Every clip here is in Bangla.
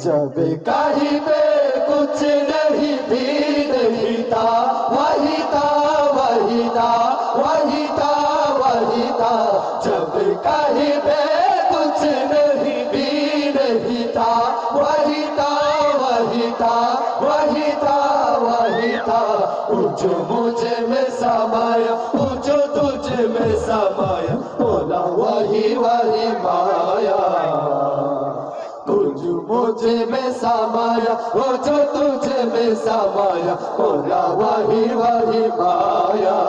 जब कहीं पे कुछ नहीं भी नहीं था, वही था वही था वही था वही था। जब कहीं पे कुछ नहीं भी नहीं था, वही था वही था वही था वही था। पूछो मुझे में समाया, पूछो तुझे में समाया, बोला वही वही माया। جو مجھے میں سامایا وہ جو تجھے میں سامایا مولا وہی وہی مایا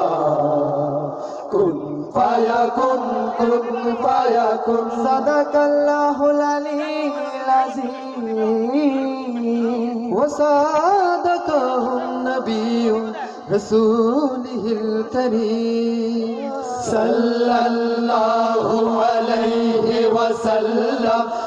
کن فایا کن کن فایا کن صدق اللہ العلی العظیم وصادقہ النبی رسوله الكريم صلى الله عليه وسلم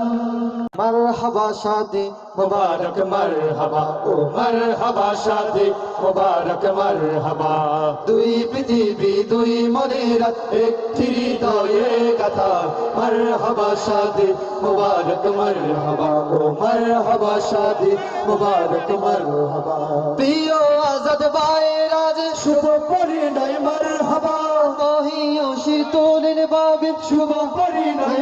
মারহাবা শাদি মুবারক মারহাবা, ও মারহাবা শাদি মুবারক মারহাবা। দুই পৃথিবী, দুই মনের একটি হৃদয়ে কথা মারহাবা শাদি মুবারক মারহাবা, ও মারহাবা শাদি মুবারক মারহাবা। প্রিয় আজাদ বাইরাজ শুভ পরিণয়, মারহাবা। মহিয়সী তোলেন বাবে, শুভ পরিণয়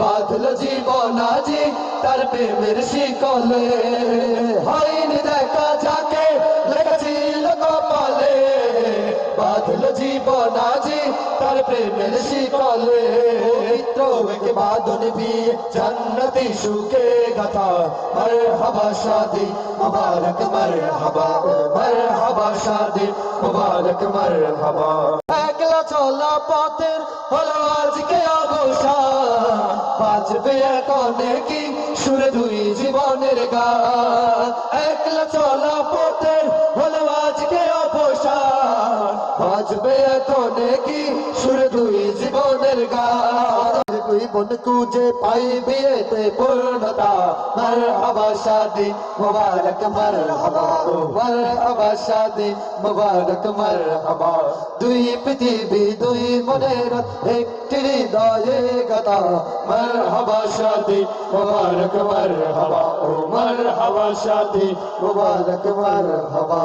বাঁধল জীবন আজি তার প্রেমের শিকলে। হয়নি দেখা যাকে লেখাছিল কপালে। বাঁধল জীবন আজি তার প্রেমের শিকলে। পবিত্র বাঁধন বিয়ে জান্নতি সুখে গাথা। মর হবা শাদি মুবারক মর হবা মর হবা শাদি মুবারক মর হবা একলা চলা পথের হলো আজকে বাজবে এখন কি সুরে দুই জীবনের গান। একলা চলা পথের হলো আজকে অবসান। বাজবে এখন কি সুরে দুই জীবনের গান। দুই বন কুজে পাই বিয়েতে পূর্ণতা মর হবা শাদি মুবারক মর হবা মর হবা শাদি মুবারক মর হবা দুই পৃথিবী দুই মনের একটি হৃদয়ে গতা মর হবা শাদি মুবারক মর হবা ও মর হবা শাদি মুবারক মর হবা